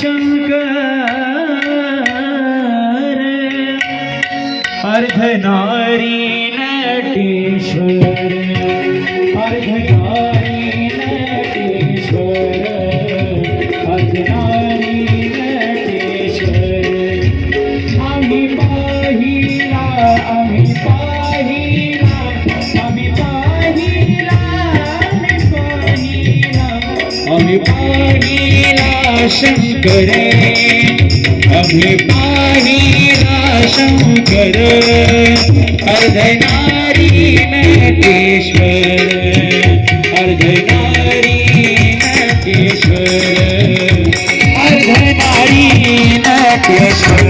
शंकर। अर्धनारी नटेश्वर अर्धनारी शंकरे अभि पाहिला शंकर अर्धनारी नटेश्वर अर्धनारी नटेश्वर अर्धनारी नटेश्वर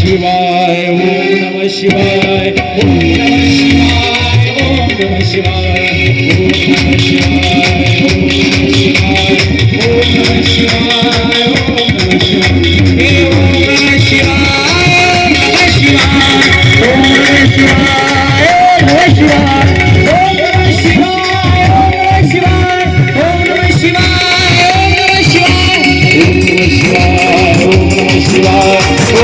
शिवाय ओम नमः शिवाय ओम नमः शिवाय ओम नमः शिवाय ओम नमः शिवाय ओम नमः शिवाय ओम नमः शिवाय ओम नमः शिवाय हे ओम नमः शिवाय ओम नमः शिवाय ओम नमः शिवाय ओम नमः शिवाय